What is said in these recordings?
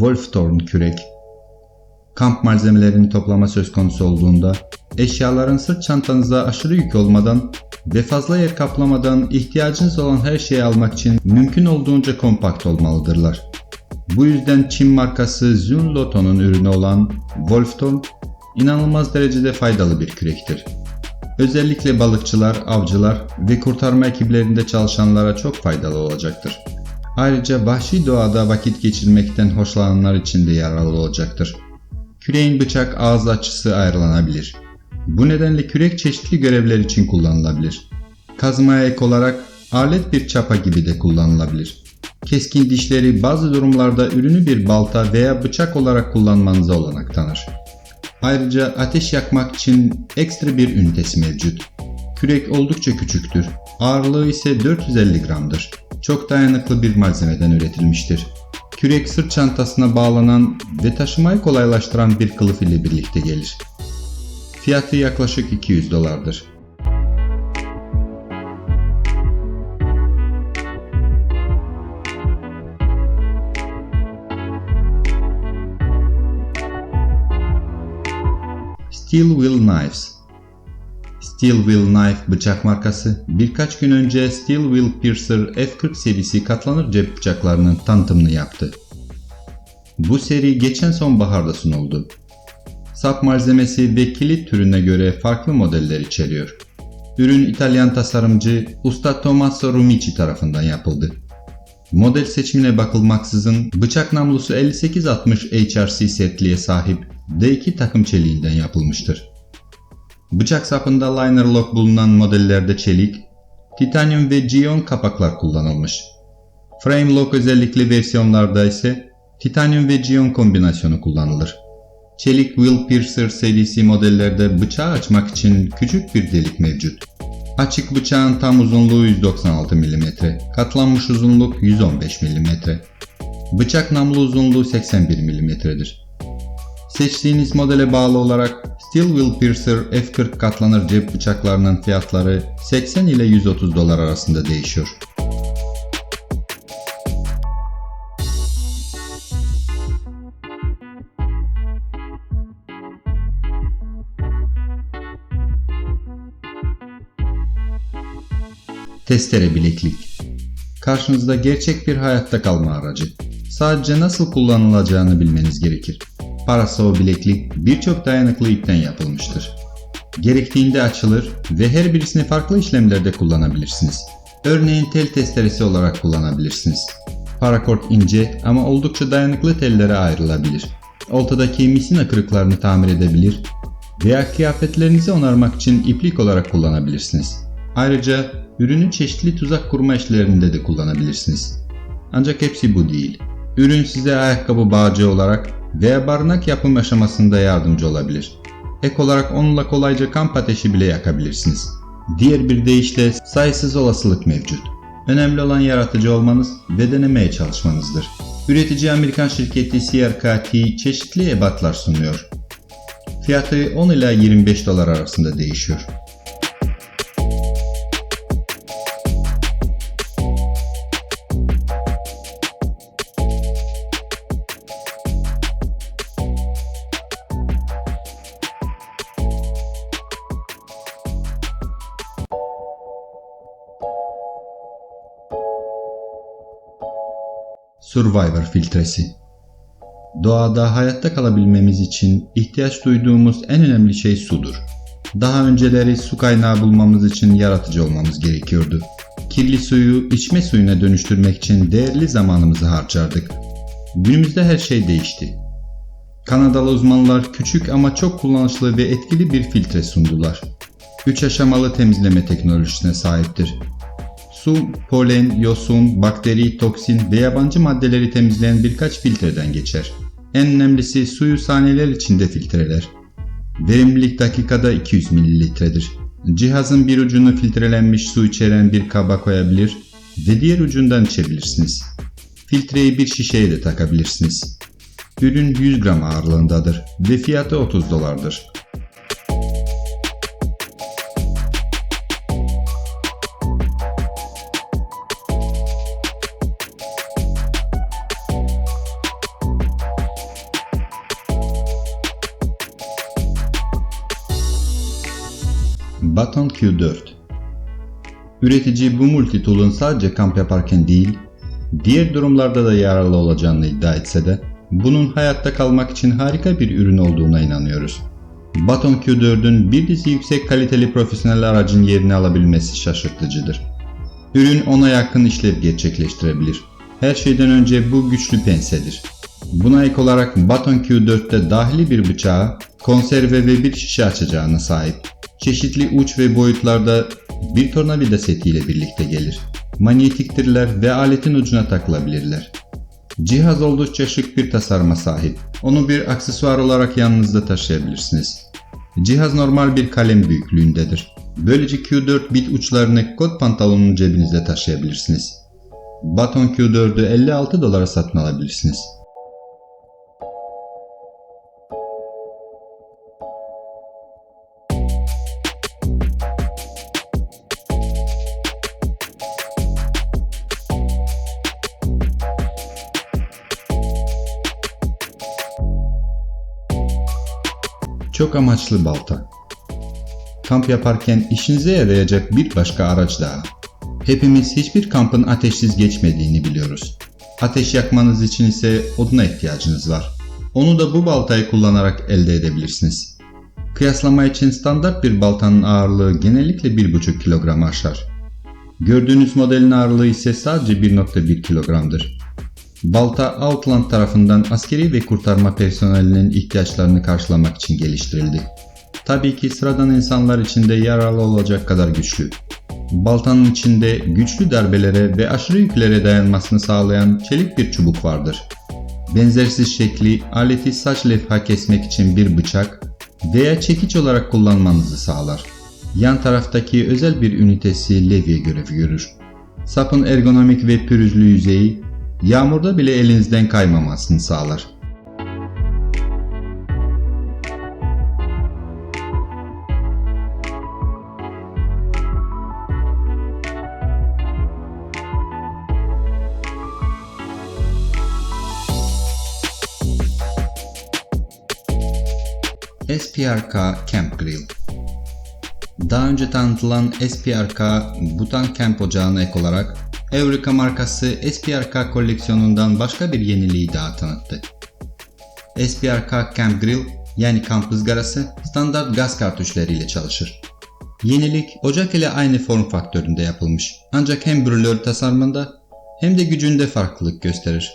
Wolfthorn kürek. Kamp malzemelerini toplama söz konusu olduğunda eşyaların sırt çantanıza aşırı yük olmadan ve fazla yer kaplamadan ihtiyacınız olan her şeyi almak için mümkün olduğunca kompakt olmalıdırlar. Bu yüzden Çin markası Zunlotto'nun ürünü olan Wolfthorn inanılmaz derecede faydalı bir kürektir. Özellikle balıkçılar, avcılar ve kurtarma ekiplerinde çalışanlara çok faydalı olacaktır. Ayrıca vahşi doğada vakit geçirmekten hoşlananlar için de yararlı olacaktır. Küreğin bıçak ağız açısı ayrılanabilir. Bu nedenle kürek çeşitli görevler için kullanılabilir. Kazmaya ek olarak alet bir çapa gibi de kullanılabilir. Keskin dişleri bazı durumlarda ürünü bir balta veya bıçak olarak kullanmanıza olanak tanır. Ayrıca ateş yakmak için ekstra bir ünitesi mevcut. Kürek oldukça küçüktür. Ağırlığı ise 450 gramdır. Çok dayanıklı bir malzemeden üretilmiştir. Kürek sırt çantasına bağlanan ve taşımayı kolaylaştıran bir kılıf ile birlikte gelir. Fiyatı yaklaşık 200 dolardır. Steel Will Knives Steel Will Knife bıçak markası birkaç gün önce Steel Will Piercer F40 serisi katlanır cep bıçaklarının tanıtımını yaptı. Bu seri geçen sonbaharda sunuldu. Sap malzemesi ve kilit türüne göre farklı modeller içeriyor. Ürün İtalyan tasarımcı Usta Tommaso Rumici tarafından yapıldı. Model seçimine bakılmaksızın bıçak namlusu 5860 HRC setliğe sahip D2 takım çeliğinden yapılmıştır. Bıçak sapında liner lock bulunan modellerde çelik, titanyum ve gion kapaklar kullanılmış. Frame lock özellikli versiyonlarda ise titanyum ve gion kombinasyonu kullanılır. Çelik Will Piercer serisi modellerde bıçağı açmak için küçük bir delik mevcut. Açık bıçağın tam uzunluğu 196 mm, katlanmış uzunluk 115 mm. Bıçak namlu uzunluğu 81 mm'dir. Seçtiğiniz modele bağlı olarak Steel Piercer F40 katlanır cep bıçaklarının fiyatları 80 ile 130 dolar arasında değişiyor. Testere bileklik Karşınızda gerçek bir hayatta kalma aracı. Sadece nasıl kullanılacağını bilmeniz gerekir. Parasol bileklik birçok dayanıklı ipten yapılmıştır. Gerektiğinde açılır ve her birisini farklı işlemlerde kullanabilirsiniz. Örneğin tel testeresi olarak kullanabilirsiniz. Parakort ince ama oldukça dayanıklı tellere ayrılabilir. Oltadaki misina kırıklarını tamir edebilir veya kıyafetlerinizi onarmak için iplik olarak kullanabilirsiniz. Ayrıca ürünü çeşitli tuzak kurma işlerinde de kullanabilirsiniz. Ancak hepsi bu değil. Ürün size ayakkabı bağcı olarak veya barınak yapım aşamasında yardımcı olabilir. Ek olarak onunla kolayca kamp ateşi bile yakabilirsiniz. Diğer bir deyişle sayısız olasılık mevcut. Önemli olan yaratıcı olmanız ve denemeye çalışmanızdır. Üretici Amerikan şirketi CRKT çeşitli ebatlar sunuyor. Fiyatı 10 ila 25 dolar arasında değişiyor. Survivor filtresi Doğada hayatta kalabilmemiz için ihtiyaç duyduğumuz en önemli şey sudur. Daha önceleri su kaynağı bulmamız için yaratıcı olmamız gerekiyordu. Kirli suyu içme suyuna dönüştürmek için değerli zamanımızı harcardık. Günümüzde her şey değişti. Kanadalı uzmanlar küçük ama çok kullanışlı ve etkili bir filtre sundular. 3 aşamalı temizleme teknolojisine sahiptir. Su, polen, yosun, bakteri, toksin ve yabancı maddeleri temizleyen birkaç filtreden geçer. En önemlisi suyu saniyeler içinde filtreler. Verimlilik dakikada 200 mililitredir. Cihazın bir ucunu filtrelenmiş su içeren bir kaba koyabilir ve diğer ucundan içebilirsiniz. Filtreyi bir şişeye de takabilirsiniz. Ürün 100 gram ağırlığındadır ve fiyatı 30 dolardır. Baton Q4 Üretici bu multitool'un sadece kamp yaparken değil, diğer durumlarda da yararlı olacağını iddia etse de, bunun hayatta kalmak için harika bir ürün olduğuna inanıyoruz. Baton Q4'ün bir dizi yüksek kaliteli profesyonel aracın yerini alabilmesi şaşırtıcıdır. Ürün ona yakın işlev gerçekleştirebilir. Her şeyden önce bu güçlü pensedir. Buna ek olarak Baton Q4'te dahili bir bıçağı, konserve ve bir şişe açacağına sahip. Çeşitli uç ve boyutlarda bir tornavida setiyle birlikte gelir. Manyetiktirler ve aletin ucuna takılabilirler. Cihaz oldukça şık bir tasarıma sahip. Onu bir aksesuar olarak yanınızda taşıyabilirsiniz. Cihaz normal bir kalem büyüklüğündedir. Böylece Q4 bit uçlarını kot pantolonun cebinizde taşıyabilirsiniz. Baton Q4'ü 56 dolara satın alabilirsiniz. Çok amaçlı balta. Kamp yaparken işinize yarayacak bir başka araç daha. Hepimiz hiçbir kampın ateşsiz geçmediğini biliyoruz. Ateş yakmanız için ise oduna ihtiyacınız var. Onu da bu baltayı kullanarak elde edebilirsiniz. Kıyaslama için standart bir baltanın ağırlığı genellikle 1,5 kilogramı aşar. Gördüğünüz modelin ağırlığı ise sadece 1,1 kilogramdır. Balta Outland tarafından askeri ve kurtarma personelinin ihtiyaçlarını karşılamak için geliştirildi. Tabii ki sıradan insanlar için de yararlı olacak kadar güçlü. Baltanın içinde güçlü darbelere ve aşırı yüklere dayanmasını sağlayan çelik bir çubuk vardır. Benzersiz şekli aleti saç levha kesmek için bir bıçak veya çekiç olarak kullanmanızı sağlar. Yan taraftaki özel bir ünitesi levye görevi görür. Sapın ergonomik ve pürüzlü yüzeyi yağmurda bile elinizden kaymamasını sağlar. SPRK Camp Grill Daha önce tanıtılan SPRK Butan Camp ocağına ek olarak Eureka markası SPRK koleksiyonundan başka bir yeniliği daha tanıttı. SPRK Camp Grill yani kamp ızgarası standart gaz kartuşları ile çalışır. Yenilik ocak ile aynı form faktöründe yapılmış ancak hem brülör tasarımında hem de gücünde farklılık gösterir.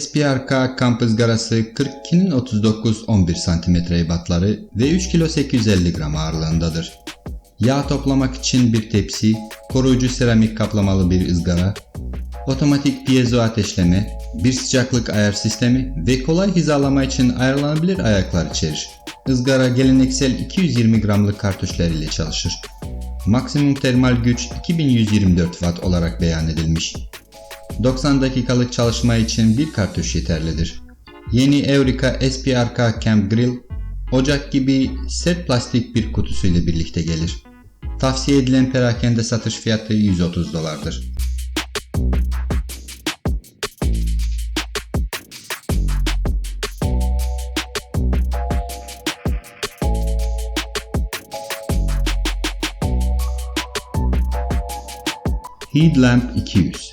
SPRK kamp ızgarası 42'nin 39-11 cm ebatları ve 3 kilo 850 gram ağırlığındadır. Yağ toplamak için bir tepsi, koruyucu seramik kaplamalı bir ızgara, otomatik piezo ateşleme, bir sıcaklık ayar sistemi ve kolay hizalama için ayarlanabilir ayaklar içerir. Izgara geleneksel 220 gramlık kartuşlar ile çalışır. Maksimum termal güç 2124 Watt olarak beyan edilmiş. 90 dakikalık çalışma için bir kartuş yeterlidir. Yeni Eureka SPRK Camp Grill, ocak gibi sert plastik bir kutusu ile birlikte gelir. Tavsiye edilen perakende satış fiyatı 130 dolardır. Headlamp 200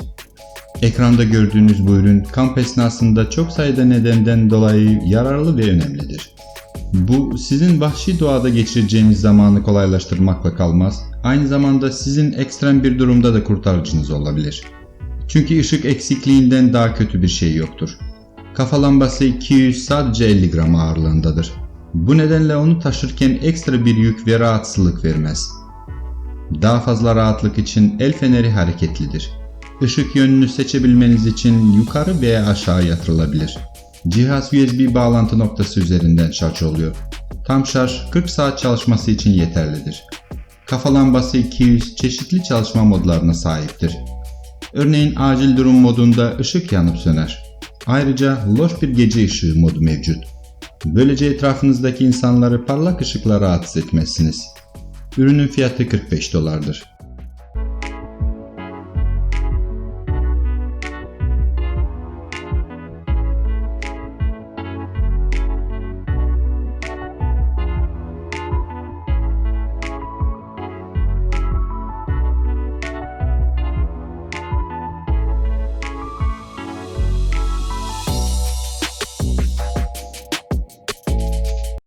Ekranda gördüğünüz bu ürün kamp esnasında çok sayıda nedenden dolayı yararlı ve önemlidir. Bu sizin vahşi doğada geçireceğiniz zamanı kolaylaştırmakla kalmaz, aynı zamanda sizin ekstrem bir durumda da kurtarıcınız olabilir. Çünkü ışık eksikliğinden daha kötü bir şey yoktur. Kafa lambası 200 sadece 50 gram ağırlığındadır. Bu nedenle onu taşırken ekstra bir yük ve rahatsızlık vermez. Daha fazla rahatlık için el feneri hareketlidir. Işık yönünü seçebilmeniz için yukarı veya aşağı yatırılabilir. Cihaz USB bağlantı noktası üzerinden şarj oluyor. Tam şarj 40 saat çalışması için yeterlidir. Kafa lambası 200 çeşitli çalışma modlarına sahiptir. Örneğin acil durum modunda ışık yanıp söner. Ayrıca loş bir gece ışığı modu mevcut. Böylece etrafınızdaki insanları parlak ışıkla rahatsız etmezsiniz. Ürünün fiyatı 45 dolardır.